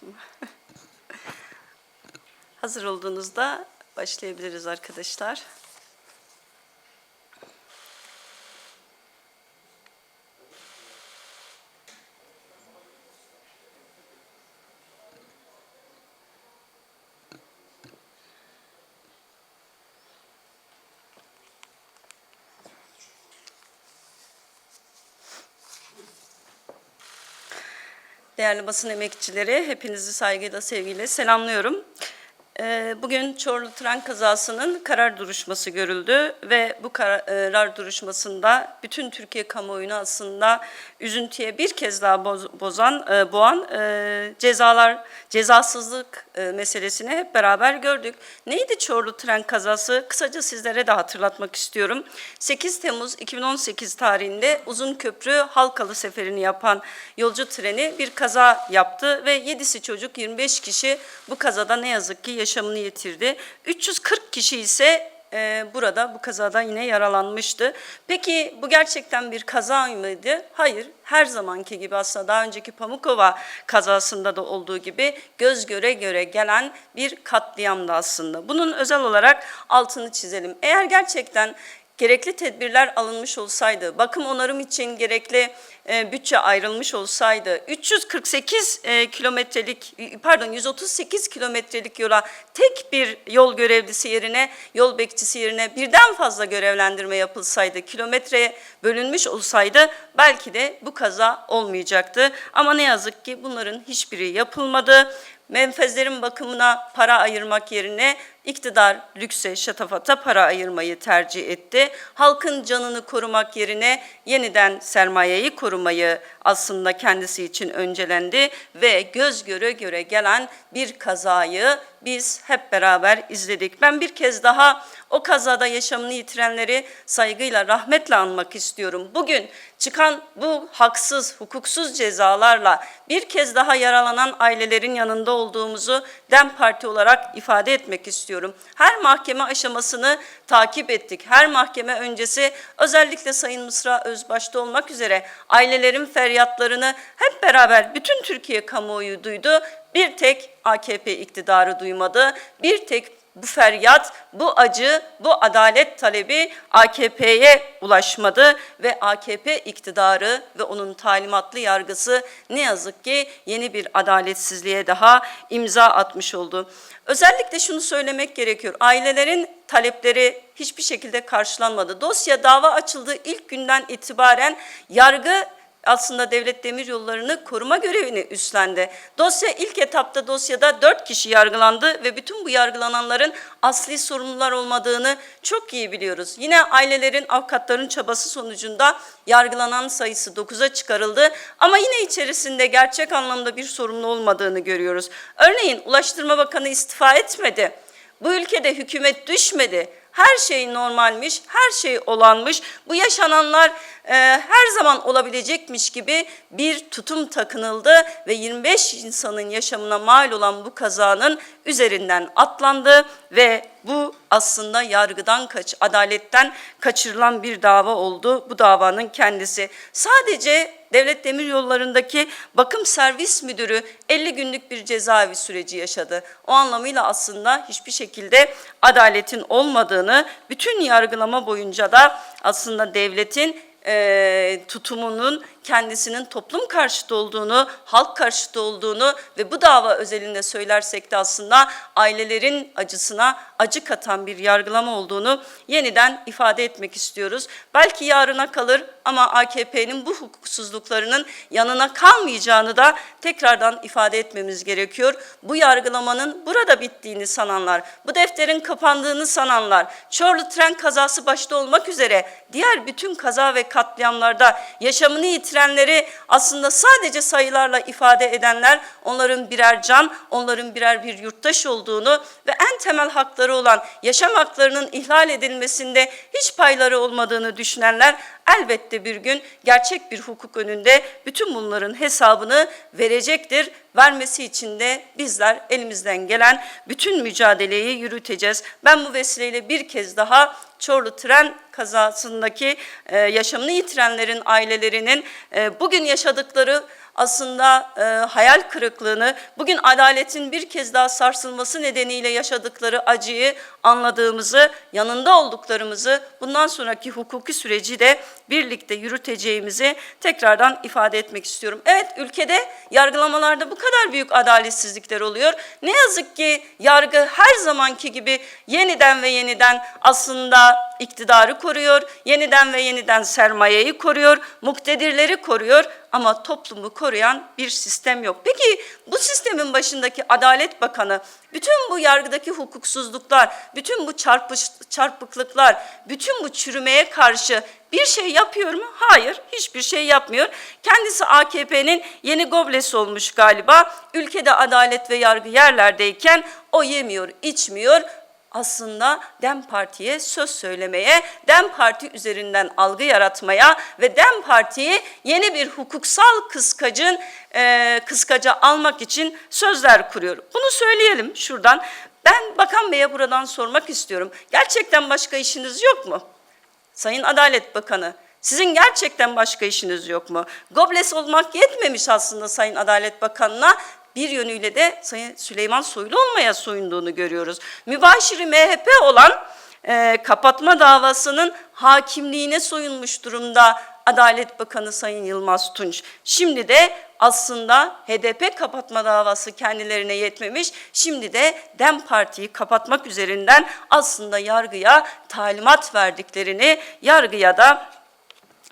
Hazır olduğunuzda başlayabiliriz arkadaşlar. Değerli basın emekçileri, hepinizi saygıyla, sevgiyle selamlıyorum. Ee, Bugün Çorlu tren kazasının karar duruşması görüldü ve bu karar duruşmasında bütün Türkiye kamuoyunu aslında üzüntüye bir kez daha boz- bozan, e, boğan e, cezalar, cezasızlık e, meselesini hep beraber gördük. Neydi Çorlu tren kazası? Kısaca sizlere de hatırlatmak istiyorum. 8 Temmuz 2018 tarihinde Uzun Köprü Halkalı seferini yapan yolcu treni bir kaza yaptı ve 7'si çocuk 25 kişi bu kazada ne yazık ki yaşamını yitirdi. 340 kişi ise e, burada bu kazada yine yaralanmıştı. Peki bu gerçekten bir kaza mıydı? Hayır. Her zamanki gibi aslında daha önceki Pamukova kazasında da olduğu gibi göz göre göre gelen bir katliamdı aslında. Bunun özel olarak altını çizelim. Eğer gerçekten gerekli tedbirler alınmış olsaydı, bakım onarım için gerekli e, bütçe ayrılmış olsaydı, 348 e, kilometrelik, pardon 138 kilometrelik yola tek bir yol görevlisi yerine, yol bekçisi yerine birden fazla görevlendirme yapılsaydı, kilometreye bölünmüş olsaydı belki de bu kaza olmayacaktı. Ama ne yazık ki bunların hiçbiri yapılmadı. Menfezlerin bakımına para ayırmak yerine iktidar lükse, şatafata para ayırmayı tercih etti. Halkın canını korumak yerine yeniden sermayeyi korumayı aslında kendisi için öncelendi ve göz göre göre gelen bir kazayı biz hep beraber izledik. Ben bir kez daha o kazada yaşamını yitirenleri saygıyla, rahmetle anmak istiyorum. Bugün çıkan bu haksız, hukuksuz cezalarla bir kez daha yaralanan ailelerin yanında olduğumuzu DEM Parti olarak ifade etmek istiyorum. Her mahkeme aşamasını takip ettik. Her mahkeme öncesi özellikle Sayın Mısra Özbaş'ta olmak üzere ailelerin feryatlarını hep beraber bütün Türkiye kamuoyu duydu. Bir tek AKP iktidarı duymadı. Bir tek bu feryat, bu acı, bu adalet talebi AKP'ye ulaşmadı ve AKP iktidarı ve onun talimatlı yargısı ne yazık ki yeni bir adaletsizliğe daha imza atmış oldu. Özellikle şunu söylemek gerekiyor. Ailelerin talepleri hiçbir şekilde karşılanmadı. Dosya dava açıldığı ilk günden itibaren yargı aslında devlet demir yollarını koruma görevini üstlendi. Dosya ilk etapta dosyada dört kişi yargılandı ve bütün bu yargılananların asli sorumlular olmadığını çok iyi biliyoruz. Yine ailelerin, avukatların çabası sonucunda yargılanan sayısı dokuza çıkarıldı ama yine içerisinde gerçek anlamda bir sorumlu olmadığını görüyoruz. Örneğin Ulaştırma Bakanı istifa etmedi. Bu ülkede hükümet düşmedi. Her şey normalmiş, her şey olanmış. Bu yaşananlar e, her zaman olabilecekmiş gibi bir tutum takınıldı ve 25 insanın yaşamına mal olan bu kazanın üzerinden atlandı ve bu aslında yargıdan kaç, adaletten kaçırılan bir dava oldu. Bu davanın kendisi. Sadece Devlet Demiryolları'ndaki bakım servis müdürü 50 günlük bir cezaevi süreci yaşadı. O anlamıyla aslında hiçbir şekilde adaletin olmadığını, bütün yargılama boyunca da aslında devletin e, tutumunun kendisinin toplum karşıtı olduğunu, halk karşıtı olduğunu ve bu dava özelinde söylersek de aslında ailelerin acısına acı katan bir yargılama olduğunu yeniden ifade etmek istiyoruz. Belki yarına kalır ama AKP'nin bu hukuksuzluklarının yanına kalmayacağını da tekrardan ifade etmemiz gerekiyor. Bu yargılamanın burada bittiğini sananlar, bu defterin kapandığını sananlar, Çorlu tren kazası başta olmak üzere diğer bütün kaza ve katliamlarda yaşamını yitirenleri aslında sadece sayılarla ifade edenler onların birer can, onların birer bir yurttaş olduğunu ve en temel hakları olan yaşam haklarının ihlal edilmesinde hiç payları olmadığını düşünenler elbette bir gün gerçek bir hukuk önünde bütün bunların hesabını verecektir. Vermesi için de bizler elimizden gelen bütün mücadeleyi yürüteceğiz. Ben bu vesileyle bir kez daha Çorlu tren kazasındaki e, yaşamını yitirenlerin ailelerinin e, bugün yaşadıkları aslında e, hayal kırıklığını, bugün adaletin bir kez daha sarsılması nedeniyle yaşadıkları acıyı anladığımızı, yanında olduklarımızı, bundan sonraki hukuki süreci de birlikte yürüteceğimizi tekrardan ifade etmek istiyorum. Evet ülkede yargılamalarda bu kadar büyük adaletsizlikler oluyor. Ne yazık ki yargı her zamanki gibi yeniden ve yeniden aslında iktidarı koruyor, yeniden ve yeniden sermayeyi koruyor, muktedirleri koruyor ama toplumu koruyan bir sistem yok. Peki bu sistemin başındaki Adalet Bakanı bütün bu yargıdaki hukuksuzluklar, bütün bu çarpış, çarpıklıklar, bütün bu çürümeye karşı bir şey yapıyor mu? Hayır, hiçbir şey yapmıyor. Kendisi AKP'nin yeni goblesi olmuş galiba. Ülkede adalet ve yargı yerlerdeyken o yemiyor, içmiyor aslında DEM Parti'ye söz söylemeye, DEM Parti üzerinden algı yaratmaya ve DEM Parti'yi yeni bir hukuksal kıskacın e, kıskaca almak için sözler kuruyor. Bunu söyleyelim şuradan. Ben Bakan Bey'e buradan sormak istiyorum. Gerçekten başka işiniz yok mu? Sayın Adalet Bakanı, sizin gerçekten başka işiniz yok mu? Gobles olmak yetmemiş aslında Sayın Adalet Bakanı'na. Bir yönüyle de Sayın Süleyman Soylu olmaya soyunduğunu görüyoruz. Mübaşiri MHP olan e, kapatma davasının hakimliğine soyunmuş durumda Adalet Bakanı Sayın Yılmaz Tunç. Şimdi de aslında HDP kapatma davası kendilerine yetmemiş. Şimdi de DEM Parti'yi kapatmak üzerinden aslında yargıya talimat verdiklerini, yargıya da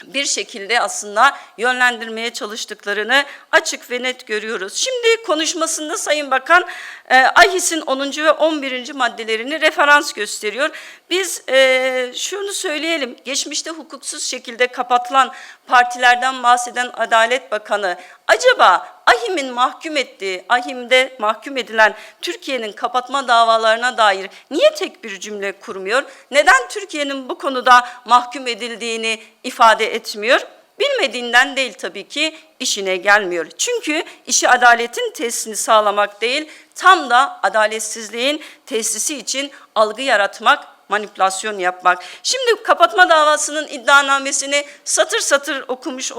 bir şekilde aslında yönlendirmeye çalıştıklarını açık ve net görüyoruz. Şimdi konuşmasında Sayın Bakan e, AİHİS'in 10. ve 11. maddelerini referans gösteriyor. Biz e, şunu söyleyelim, geçmişte hukuksuz şekilde kapatılan partilerden bahseden Adalet Bakanı acaba AHİM'in mahkum ettiği, AHİM'de mahkum edilen Türkiye'nin kapatma davalarına dair niye tek bir cümle kurmuyor? Neden Türkiye'nin bu konuda mahkum edildiğini ifade etmiyor? Bilmediğinden değil tabii ki işine gelmiyor. Çünkü işi adaletin tesisini sağlamak değil, tam da adaletsizliğin tesisi için algı yaratmak, manipülasyon yapmak. Şimdi kapatma davasının iddianamesini satır satır okumuş e,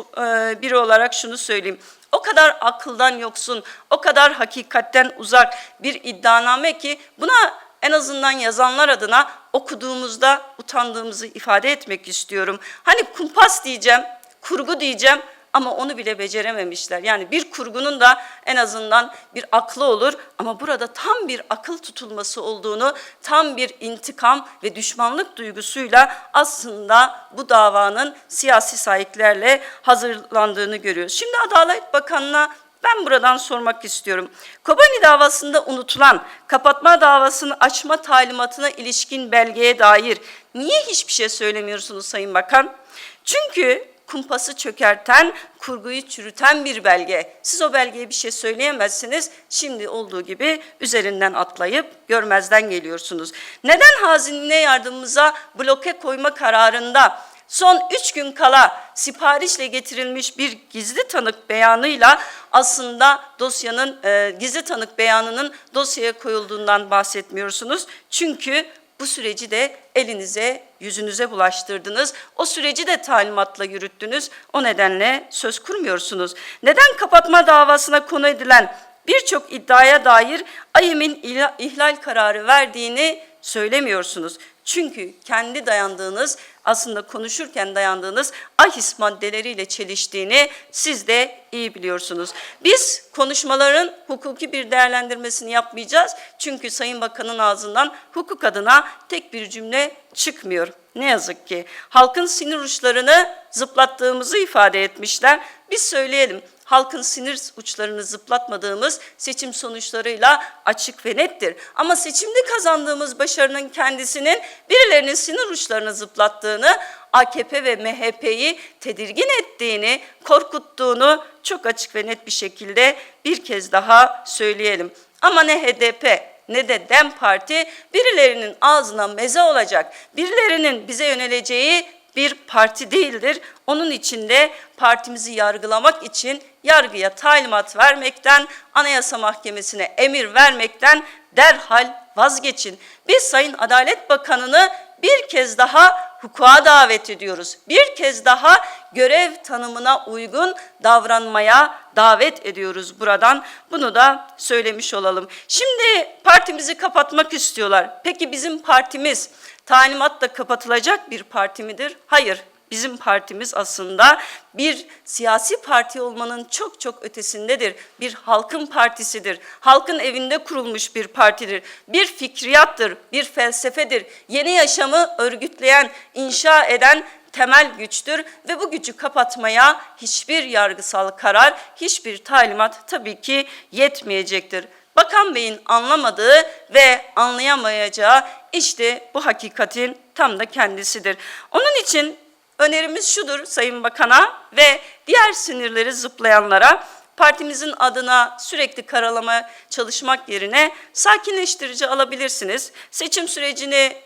biri olarak şunu söyleyeyim. Kadar akıldan yoksun, o kadar hakikatten uzak bir iddianame ki buna en azından yazanlar adına okuduğumuzda utandığımızı ifade etmek istiyorum. Hani kumpas diyeceğim, kurgu diyeceğim ama onu bile becerememişler. Yani bir kurgunun da en azından bir aklı olur ama burada tam bir akıl tutulması olduğunu, tam bir intikam ve düşmanlık duygusuyla aslında bu davanın siyasi sahiplerle hazırlandığını görüyoruz. Şimdi Adalet Bakanı'na ben buradan sormak istiyorum. Kobani davasında unutulan kapatma davasını açma talimatına ilişkin belgeye dair niye hiçbir şey söylemiyorsunuz Sayın Bakan? Çünkü kumpası çökerten, kurguyu çürüten bir belge. Siz o belgeye bir şey söyleyemezsiniz. Şimdi olduğu gibi üzerinden atlayıp görmezden geliyorsunuz. Neden hazinine yardımımıza bloke koyma kararında son üç gün kala siparişle getirilmiş bir gizli tanık beyanıyla aslında dosyanın e, gizli tanık beyanının dosyaya koyulduğundan bahsetmiyorsunuz. Çünkü bu süreci de elinize, yüzünüze bulaştırdınız. O süreci de talimatla yürüttünüz. O nedenle söz kurmuyorsunuz. Neden kapatma davasına konu edilen birçok iddiaya dair AYİM'in ihlal kararı verdiğini söylemiyorsunuz. Çünkü kendi dayandığınız, aslında konuşurken dayandığınız ahis maddeleriyle çeliştiğini siz de iyi biliyorsunuz. Biz konuşmaların hukuki bir değerlendirmesini yapmayacağız. Çünkü Sayın Bakan'ın ağzından hukuk adına tek bir cümle çıkmıyor. Ne yazık ki halkın sinir uçlarını zıplattığımızı ifade etmişler. Biz söyleyelim halkın sinir uçlarını zıplatmadığımız seçim sonuçlarıyla açık ve nettir. Ama seçimde kazandığımız başarının kendisinin birilerinin sinir uçlarını zıplattığını, AKP ve MHP'yi tedirgin ettiğini, korkuttuğunu çok açık ve net bir şekilde bir kez daha söyleyelim. Ama ne HDP ne de DEM Parti birilerinin ağzına meze olacak, birilerinin bize yöneleceği bir parti değildir. Onun için de partimizi yargılamak için yargıya talimat vermekten, Anayasa Mahkemesi'ne emir vermekten derhal vazgeçin. Biz Sayın Adalet Bakanı'nı bir kez daha hukuka davet ediyoruz. Bir kez daha görev tanımına uygun davranmaya davet ediyoruz buradan. Bunu da söylemiş olalım. Şimdi partimizi kapatmak istiyorlar. Peki bizim partimiz talimatla kapatılacak bir parti midir? Hayır. Bizim partimiz aslında bir siyasi parti olmanın çok çok ötesindedir. Bir halkın partisidir. Halkın evinde kurulmuş bir partidir. Bir fikriyattır, bir felsefedir. Yeni yaşamı örgütleyen, inşa eden temel güçtür ve bu gücü kapatmaya hiçbir yargısal karar, hiçbir talimat tabii ki yetmeyecektir. Bakan Bey'in anlamadığı ve anlayamayacağı işte bu hakikatin tam da kendisidir. Onun için önerimiz şudur Sayın Bakan'a ve diğer sinirleri zıplayanlara partimizin adına sürekli karalama çalışmak yerine sakinleştirici alabilirsiniz. Seçim sürecini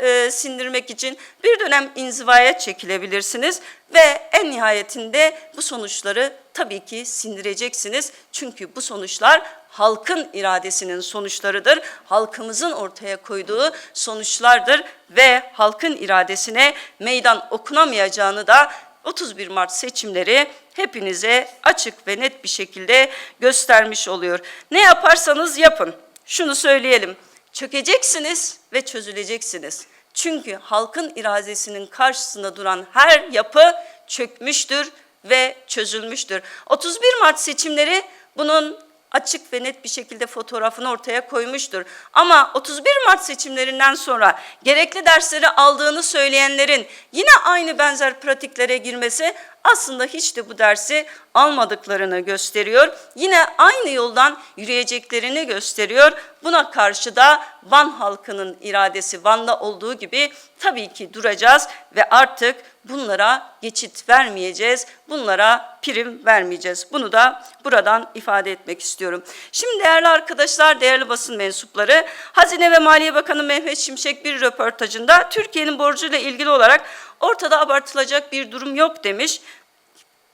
e, sindirmek için bir dönem inzivaya çekilebilirsiniz ve en nihayetinde bu sonuçları tabii ki sindireceksiniz. Çünkü bu sonuçlar halkın iradesinin sonuçlarıdır. Halkımızın ortaya koyduğu sonuçlardır ve halkın iradesine meydan okunamayacağını da 31 Mart seçimleri hepinize açık ve net bir şekilde göstermiş oluyor. Ne yaparsanız yapın. Şunu söyleyelim. Çökeceksiniz ve çözüleceksiniz. Çünkü halkın iradesinin karşısında duran her yapı çökmüştür ve çözülmüştür. 31 Mart seçimleri bunun açık ve net bir şekilde fotoğrafını ortaya koymuştur. Ama 31 Mart seçimlerinden sonra gerekli dersleri aldığını söyleyenlerin yine aynı benzer pratiklere girmesi aslında hiç de bu dersi almadıklarını gösteriyor. Yine aynı yoldan yürüyeceklerini gösteriyor. Buna karşı da Van halkının iradesi Van'da olduğu gibi tabii ki duracağız ve artık bunlara geçit vermeyeceğiz. Bunlara prim vermeyeceğiz. Bunu da buradan ifade etmek istiyorum. Şimdi değerli arkadaşlar, değerli basın mensupları, Hazine ve Maliye Bakanı Mehmet Şimşek bir röportajında Türkiye'nin borcuyla ilgili olarak ortada abartılacak bir durum yok demiş.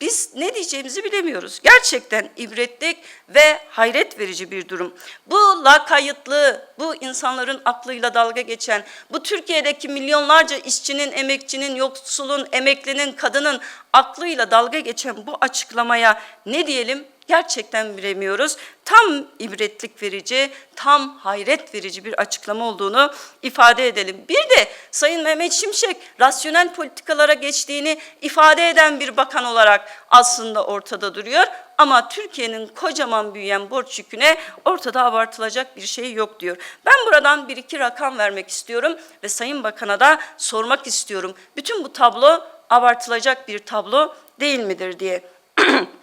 Biz ne diyeceğimizi bilemiyoruz. Gerçekten ibretlik ve hayret verici bir durum. Bu lakayıtlı, bu insanların aklıyla dalga geçen, bu Türkiye'deki milyonlarca işçinin, emekçinin, yoksulun, emeklinin, kadının aklıyla dalga geçen bu açıklamaya ne diyelim? Gerçekten bilemiyoruz. Tam ibretlik verici, tam hayret verici bir açıklama olduğunu ifade edelim. Bir de Sayın Mehmet Şimşek rasyonel politikalara geçtiğini ifade eden bir bakan olarak aslında ortada duruyor. Ama Türkiye'nin kocaman büyüyen borç yüküne ortada abartılacak bir şey yok diyor. Ben buradan bir iki rakam vermek istiyorum ve Sayın Bakan'a da sormak istiyorum. Bütün bu tablo abartılacak bir tablo değil midir diye.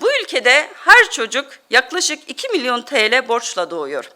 Bu ülkede her çocuk yaklaşık 2 milyon TL borçla doğuyor.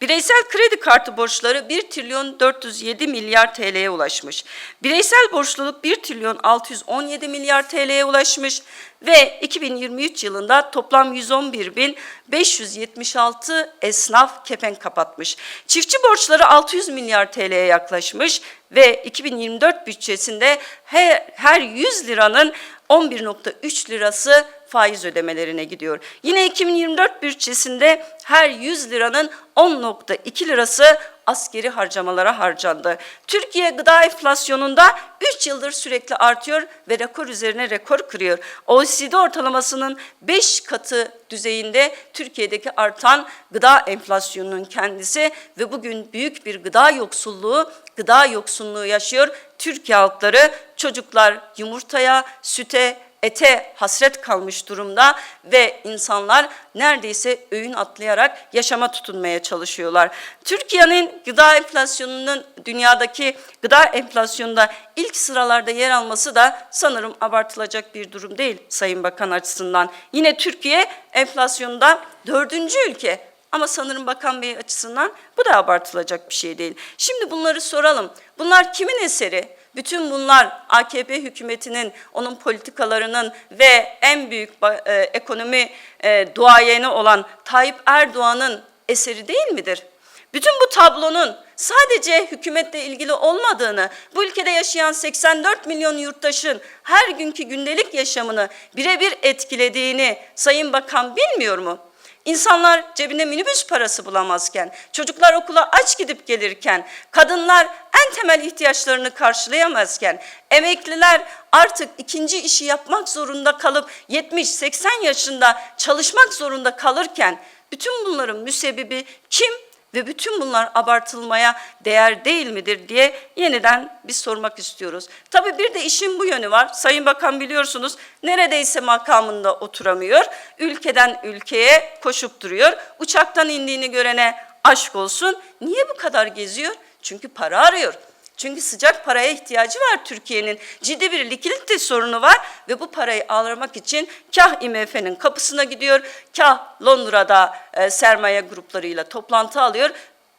Bireysel kredi kartı borçları 1 trilyon 407 milyar TL'ye ulaşmış. Bireysel borçluluk 1 trilyon 617 milyar TL'ye ulaşmış ve 2023 yılında toplam 111 bin 576 esnaf kepenk kapatmış. Çiftçi borçları 600 milyar TL'ye yaklaşmış ve 2024 bütçesinde her, her 100 liranın 11.3 lirası faiz ödemelerine gidiyor. Yine 2024 bütçesinde her 100 liranın 10.2 lirası askeri harcamalara harcandı. Türkiye gıda enflasyonunda 3 yıldır sürekli artıyor ve rekor üzerine rekor kırıyor. OECD ortalamasının 5 katı düzeyinde Türkiye'deki artan gıda enflasyonunun kendisi ve bugün büyük bir gıda yoksulluğu, gıda yoksunluğu yaşıyor. Türkiye halkları çocuklar yumurtaya, süte, ete hasret kalmış durumda ve insanlar neredeyse öğün atlayarak yaşama tutunmaya çalışıyorlar. Türkiye'nin gıda enflasyonunun dünyadaki gıda enflasyonunda ilk sıralarda yer alması da sanırım abartılacak bir durum değil Sayın Bakan açısından. Yine Türkiye enflasyonda dördüncü ülke ama sanırım Bakan Bey açısından bu da abartılacak bir şey değil. Şimdi bunları soralım. Bunlar kimin eseri? Bütün bunlar AKP hükümetinin, onun politikalarının ve en büyük e, ekonomi e, duayeni olan Tayyip Erdoğan'ın eseri değil midir? Bütün bu tablonun sadece hükümetle ilgili olmadığını, bu ülkede yaşayan 84 milyon yurttaşın her günkü gündelik yaşamını birebir etkilediğini Sayın Bakan bilmiyor mu? İnsanlar cebinde minibüs parası bulamazken, çocuklar okula aç gidip gelirken, kadınlar en temel ihtiyaçlarını karşılayamazken, emekliler artık ikinci işi yapmak zorunda kalıp 70-80 yaşında çalışmak zorunda kalırken bütün bunların müsebbibi kim ve bütün bunlar abartılmaya değer değil midir diye yeniden biz sormak istiyoruz. Tabii bir de işin bu yönü var. Sayın Bakan biliyorsunuz neredeyse makamında oturamıyor. Ülkeden ülkeye koşup duruyor. Uçaktan indiğini görene aşk olsun. Niye bu kadar geziyor? Çünkü para arıyor. Çünkü sıcak paraya ihtiyacı var Türkiye'nin. Ciddi bir likidite sorunu var ve bu parayı almak için kah IMF'nin kapısına gidiyor, kah Londra'da e, sermaye gruplarıyla toplantı alıyor,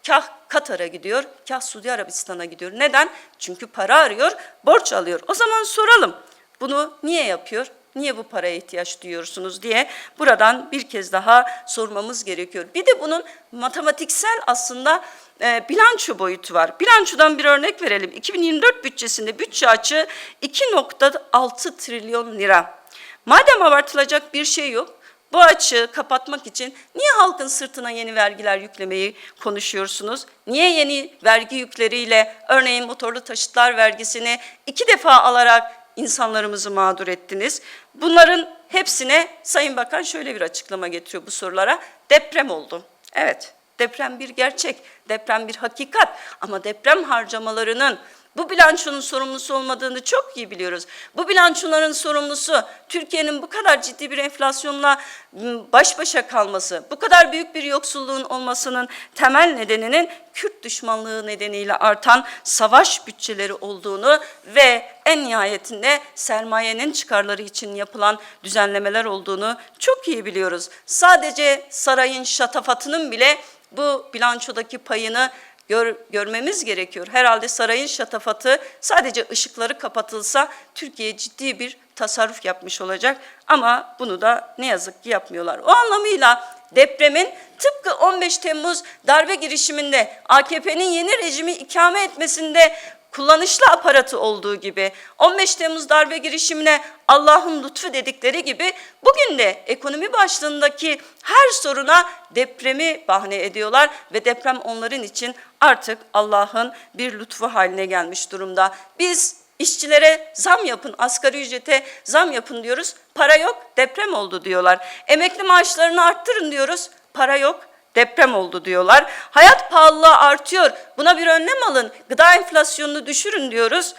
kah Katar'a gidiyor, kah Suudi Arabistan'a gidiyor. Neden? Çünkü para arıyor, borç alıyor. O zaman soralım. Bunu niye yapıyor? Niye bu paraya ihtiyaç duyuyorsunuz diye buradan bir kez daha sormamız gerekiyor. Bir de bunun matematiksel aslında e, bilanço boyutu var. Bilançodan bir örnek verelim. 2024 bütçesinde bütçe açığı 2.6 trilyon lira. Madem abartılacak bir şey yok, bu açığı kapatmak için niye halkın sırtına yeni vergiler yüklemeyi konuşuyorsunuz? Niye yeni vergi yükleriyle örneğin motorlu taşıtlar vergisini iki defa alarak insanlarımızı mağdur ettiniz? Bunların hepsine Sayın Bakan şöyle bir açıklama getiriyor bu sorulara. Deprem oldu. Evet, deprem bir gerçek, deprem bir hakikat ama deprem harcamalarının bu bilançonun sorumlusu olmadığını çok iyi biliyoruz. Bu bilançoların sorumlusu Türkiye'nin bu kadar ciddi bir enflasyonla m, baş başa kalması, bu kadar büyük bir yoksulluğun olmasının temel nedeninin Kürt düşmanlığı nedeniyle artan savaş bütçeleri olduğunu ve en nihayetinde sermayenin çıkarları için yapılan düzenlemeler olduğunu çok iyi biliyoruz. Sadece sarayın şatafatının bile bu bilançodaki payını gör, görmemiz gerekiyor. Herhalde sarayın şatafatı sadece ışıkları kapatılsa Türkiye ciddi bir tasarruf yapmış olacak ama bunu da ne yazık ki yapmıyorlar. O anlamıyla depremin tıpkı 15 Temmuz darbe girişiminde AKP'nin yeni rejimi ikame etmesinde kullanışlı aparatı olduğu gibi 15 Temmuz darbe girişimine Allah'ın lütfu dedikleri gibi bugün de ekonomi başlığındaki her soruna depremi bahane ediyorlar ve deprem onların için artık Allah'ın bir lütfu haline gelmiş durumda. Biz İşçilere zam yapın, asgari ücrete zam yapın diyoruz. Para yok, deprem oldu diyorlar. Emekli maaşlarını arttırın diyoruz. Para yok, deprem oldu diyorlar. Hayat pahalılığı artıyor. Buna bir önlem alın. Gıda enflasyonunu düşürün diyoruz.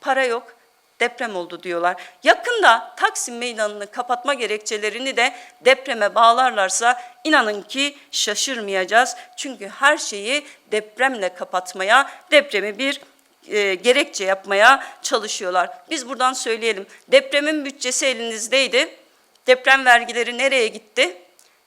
Para yok. Deprem oldu diyorlar. Yakında Taksim Meydanı'nı kapatma gerekçelerini de depreme bağlarlarsa inanın ki şaşırmayacağız. Çünkü her şeyi depremle kapatmaya, depremi bir e, gerekçe yapmaya çalışıyorlar. Biz buradan söyleyelim. Depremin bütçesi elinizdeydi. Deprem vergileri nereye gitti?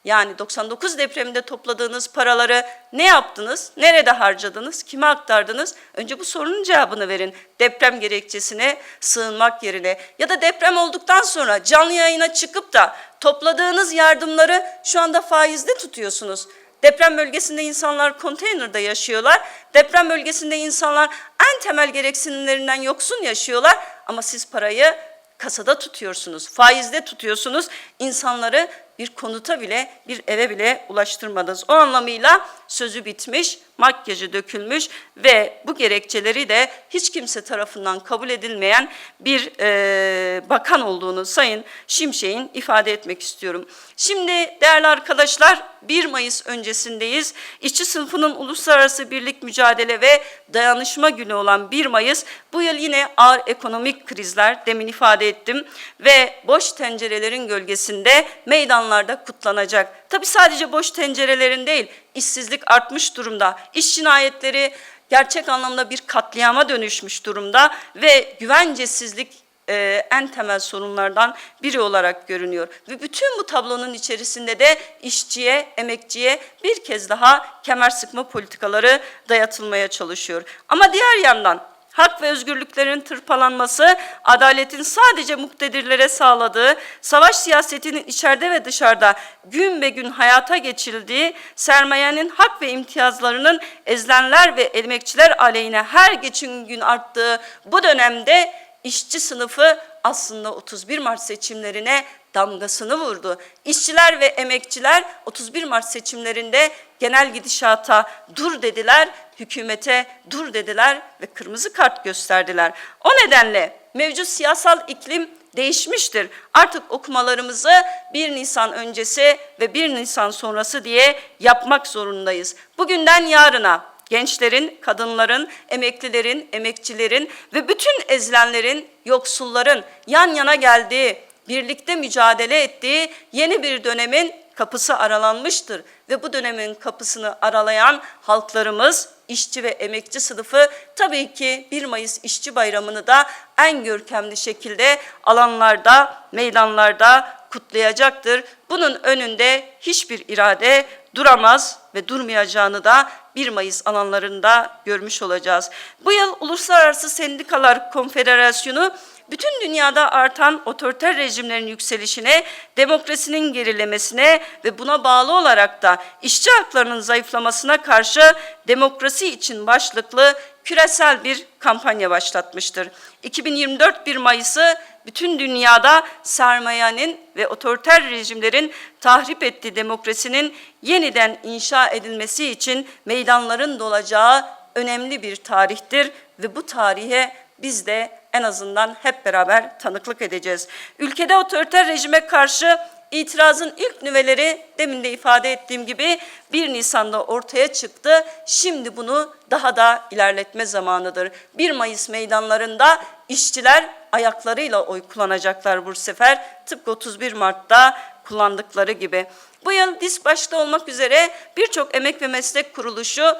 Yani 99 depreminde topladığınız paraları ne yaptınız? Nerede harcadınız? Kime aktardınız? Önce bu sorunun cevabını verin. Deprem gerekçesine sığınmak yerine ya da deprem olduktan sonra canlı yayına çıkıp da topladığınız yardımları şu anda faizde tutuyorsunuz. Deprem bölgesinde insanlar konteynerde yaşıyorlar. Deprem bölgesinde insanlar en temel gereksinimlerinden yoksun yaşıyorlar ama siz parayı kasada tutuyorsunuz, faizde tutuyorsunuz. İnsanları bir konuta bile, bir eve bile ulaştırmadınız. O anlamıyla sözü bitmiş, makyajı dökülmüş ve bu gerekçeleri de hiç kimse tarafından kabul edilmeyen bir e, bakan olduğunu Sayın Şimşek'in ifade etmek istiyorum. Şimdi değerli arkadaşlar 1 Mayıs öncesindeyiz. İşçi sınıfının uluslararası birlik mücadele ve dayanışma günü olan 1 Mayıs bu yıl yine ağır ekonomik krizler demin ifade ettim ve boş tencerelerin gölgesinde meydanlarda kutlanacak. Tabii sadece boş tencerelerin değil, işsizlik artmış durumda. İş cinayetleri gerçek anlamda bir katliama dönüşmüş durumda ve güvencesizlik e, en temel sorunlardan biri olarak görünüyor. Ve bütün bu tablonun içerisinde de işçiye, emekçiye bir kez daha kemer sıkma politikaları dayatılmaya çalışıyor. Ama diğer yandan hak ve özgürlüklerin tırpalanması, adaletin sadece muktedirlere sağladığı, savaş siyasetinin içeride ve dışarıda gün be gün hayata geçildiği, sermayenin hak ve imtiyazlarının ezilenler ve emekçiler aleyhine her geçen gün arttığı bu dönemde işçi sınıfı aslında 31 Mart seçimlerine damgasını vurdu. İşçiler ve emekçiler 31 Mart seçimlerinde genel gidişata dur dediler, hükümete dur dediler ve kırmızı kart gösterdiler. O nedenle mevcut siyasal iklim değişmiştir. Artık okumalarımızı 1 Nisan öncesi ve 1 Nisan sonrası diye yapmak zorundayız. Bugünden yarına gençlerin, kadınların, emeklilerin, emekçilerin ve bütün ezilenlerin, yoksulların yan yana geldiği, birlikte mücadele ettiği yeni bir dönemin kapısı aralanmıştır ve bu dönemin kapısını aralayan halklarımız, işçi ve emekçi sınıfı tabii ki 1 Mayıs İşçi Bayramı'nı da en görkemli şekilde alanlarda, meydanlarda kutlayacaktır. Bunun önünde hiçbir irade duramaz ve durmayacağını da 1 Mayıs alanlarında görmüş olacağız. Bu yıl Uluslararası Sendikalar Konfederasyonu bütün dünyada artan otoriter rejimlerin yükselişine, demokrasinin gerilemesine ve buna bağlı olarak da işçi haklarının zayıflamasına karşı demokrasi için başlıklı küresel bir kampanya başlatmıştır. 2024 1 Mayıs'ı bütün dünyada sermayenin ve otoriter rejimlerin tahrip ettiği demokrasinin yeniden inşa edilmesi için meydanların dolacağı önemli bir tarihtir ve bu tarihe biz de en azından hep beraber tanıklık edeceğiz. Ülkede otoriter rejime karşı itirazın ilk nüveleri demin de ifade ettiğim gibi 1 Nisan'da ortaya çıktı. Şimdi bunu daha da ilerletme zamanıdır. 1 Mayıs meydanlarında işçiler ayaklarıyla oy kullanacaklar bu sefer. Tıpkı 31 Mart'ta kullandıkları gibi. Bu yıl DİS başta olmak üzere birçok emek ve meslek kuruluşu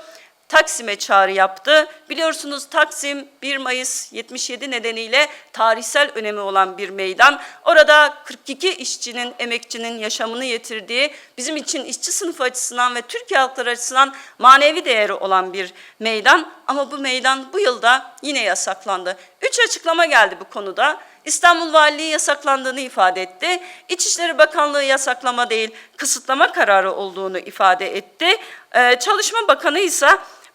Taksim'e çağrı yaptı. Biliyorsunuz Taksim 1 Mayıs 77 nedeniyle tarihsel önemi olan bir meydan. Orada 42 işçinin, emekçinin yaşamını yitirdiği, bizim için işçi sınıfı açısından ve Türkiye halkları açısından manevi değeri olan bir meydan. Ama bu meydan bu yılda yine yasaklandı. Üç açıklama geldi bu konuda. İstanbul Valiliği yasaklandığını ifade etti. İçişleri Bakanlığı yasaklama değil, kısıtlama kararı olduğunu ifade etti. Ee, Çalışma Bakanı ise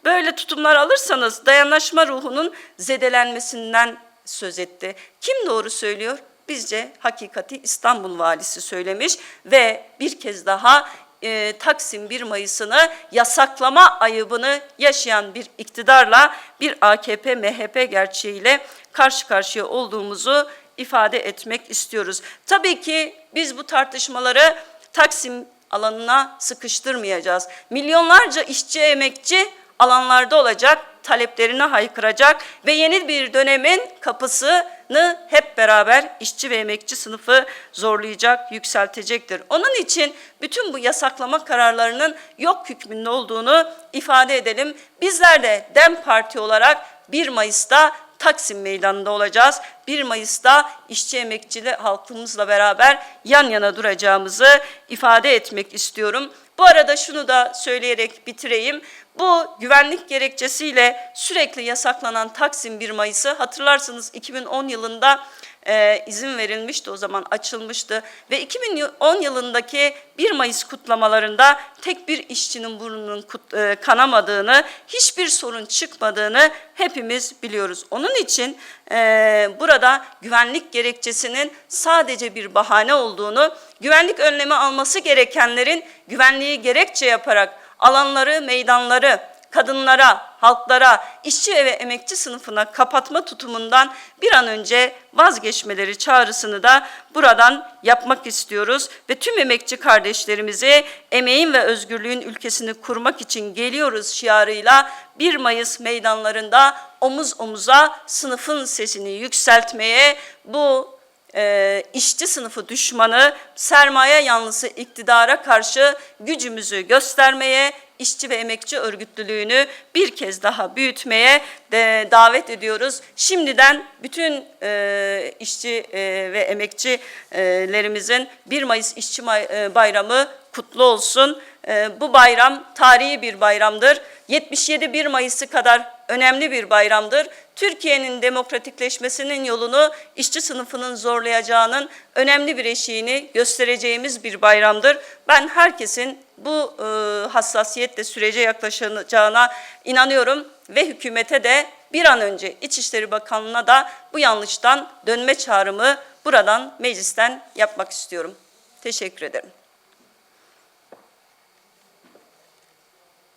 böyle tutumlar alırsanız dayanışma ruhunun zedelenmesinden söz etti. Kim doğru söylüyor? Bizce hakikati İstanbul Valisi söylemiş ve bir kez daha e, Taksim 1 Mayıs'ını yasaklama ayıbını yaşayan bir iktidarla bir AKP MHP gerçeğiyle karşı karşıya olduğumuzu ifade etmek istiyoruz. Tabii ki biz bu tartışmaları Taksim alanına sıkıştırmayacağız. Milyonlarca işçi emekçi alanlarda olacak, taleplerini haykıracak ve yeni bir dönemin kapısını hep beraber işçi ve emekçi sınıfı zorlayacak, yükseltecektir. Onun için bütün bu yasaklama kararlarının yok hükmünde olduğunu ifade edelim. Bizler de DEM Parti olarak 1 Mayıs'ta Taksim Meydanı'nda olacağız. 1 Mayıs'ta işçi emekçili halkımızla beraber yan yana duracağımızı ifade etmek istiyorum. Bu arada şunu da söyleyerek bitireyim. Bu güvenlik gerekçesiyle sürekli yasaklanan Taksim 1 Mayıs'ı hatırlarsınız 2010 yılında e, izin verilmişti o zaman açılmıştı ve 2010 yılındaki 1 Mayıs kutlamalarında tek bir işçinin burnunun kut, e, kanamadığını, hiçbir sorun çıkmadığını hepimiz biliyoruz. Onun için e, burada güvenlik gerekçesinin sadece bir bahane olduğunu, güvenlik önlemi alması gerekenlerin güvenliği gerekçe yaparak alanları, meydanları kadınlara, halklara, işçi ve emekçi sınıfına kapatma tutumundan bir an önce vazgeçmeleri çağrısını da buradan yapmak istiyoruz. Ve tüm emekçi kardeşlerimizi emeğin ve özgürlüğün ülkesini kurmak için geliyoruz şiarıyla 1 Mayıs meydanlarında omuz omuza sınıfın sesini yükseltmeye bu e, işçi sınıfı düşmanı, sermaye yanlısı iktidara karşı gücümüzü göstermeye, işçi ve emekçi örgütlülüğünü bir kez daha büyütmeye de davet ediyoruz. Şimdiden bütün e, işçi e, ve emekçilerimizin 1 Mayıs İşçi e, Bayramı kutlu olsun. E, bu bayram tarihi bir bayramdır. 77 1 Mayıs'ı kadar önemli bir bayramdır. Türkiye'nin demokratikleşmesinin yolunu işçi sınıfının zorlayacağının önemli bir eşiğini göstereceğimiz bir bayramdır. Ben herkesin bu e, hassasiyetle sürece yaklaşacağına inanıyorum ve hükümete de bir an önce İçişleri Bakanlığı'na da bu yanlıştan dönme çağrımı buradan meclisten yapmak istiyorum. Teşekkür ederim.